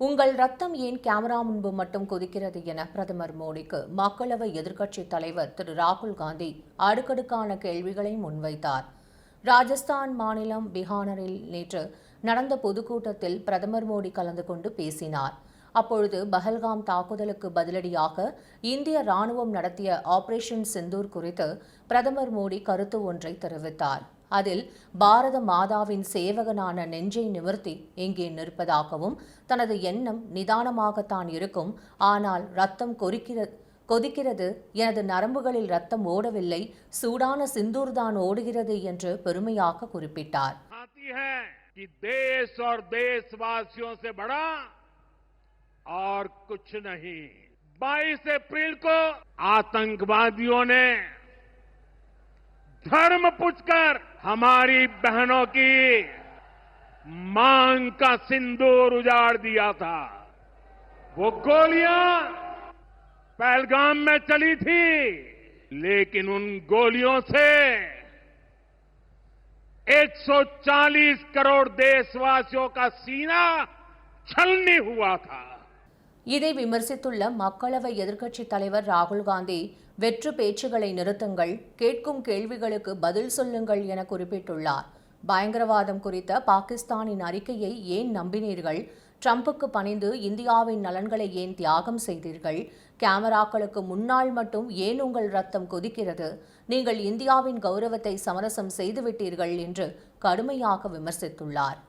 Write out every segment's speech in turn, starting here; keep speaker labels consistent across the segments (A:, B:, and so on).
A: உங்கள் ரத்தம் ஏன் கேமரா முன்பு மட்டும் கொதிக்கிறது என பிரதமர் மோடிக்கு மக்களவை எதிர்க்கட்சித் தலைவர் திரு ராகுல் காந்தி அடுக்கடுக்கான கேள்விகளை முன்வைத்தார். ராஜஸ்தான் மாநிலம் பிகானரில் நேற்று நடந்த பொதுக்கூட்டத்தில் பிரதமர் மோடி கலந்து கொண்டு பேசினார். அப்பொழுது பஹல்காம் தாக்குதலுக்கு பதிலடியாக இந்திய ராணுவம் நடத்திய ஆபரேஷன் சிந்தூர் குறித்து பிரதமர் மோடி கருத்து ஒன்றை தெரிவித்தார். அதில் பாரத மாதாவின் சேவகனான நெஞ்சை நிவர்த்தி இங்கே நிற்பதாகவும் தனது எண்ணம் நிதானமாகத்தான் இருக்கும் ஆனால் ரத்தம் கொதிக்கிறது கொதிக்கிறது. எனது நரம்புகளில் ரத்தம் ஓடவில்லை சூடான சிந்தூர்தான் ஓடுகிறது என்று பெருமையாக குறிப்பிட்டார்.
B: और कुछ नहीं। 22 अप्रैल को आतंकवादियों ने धर्म पूछकर हमारी बहनों की मांग का सिंदूर उजाड़ दिया था। वो गोलियाँ पहलगाम में चली थी, लेकिन उन गोलियों से 140 करोड़ देशवासियों का सीना छलनी हुआ था।
A: இதை விமர்சித்துள்ள மக்களவை எதிர்க்கட்சித் தலைவர் ராகுல் காந்தி வெற்று பேச்சுகளை நிறுத்துங்கள் கேட்கும் கேள்விகளுக்கு பதில் சொல்லுங்கள் என குறிப்பிட்டுள்ளார். பயங்கரவாதம் குறித்த பாகிஸ்தானின் அறிக்கையை ஏன் நம்பினீர்கள்? ட்ரம்புக்கு பணிந்து இந்தியாவின் நலன்களை ஏன் தியாகம் செய்தீர்கள்? கேமராக்களுக்கு முன்னால் மட்டும் ஏன் உங்கள் ரத்தம் கொதிக்கிறது? நீங்கள் இந்தியாவின் கௌரவத்தை சமரசம் செய்துவிட்டீர்கள் என்று கடுமையாக விமர்சித்துள்ளார்.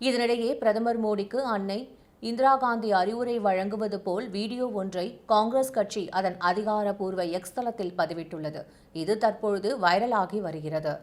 A: இதனிடையே பிரதமர் மோடிக்கு அன்னை இந்திரா காந்தி அறிவுரை வழங்குவது போல் வீடியோ ஒன்றை காங்கிரஸ் கட்சி அதன் அதிகாரப்பூர்வ எக்ஸ் தளத்தில் பதிவிட்டுள்ளது. இது தற்பொழுது வைரலாகி வருகிறது.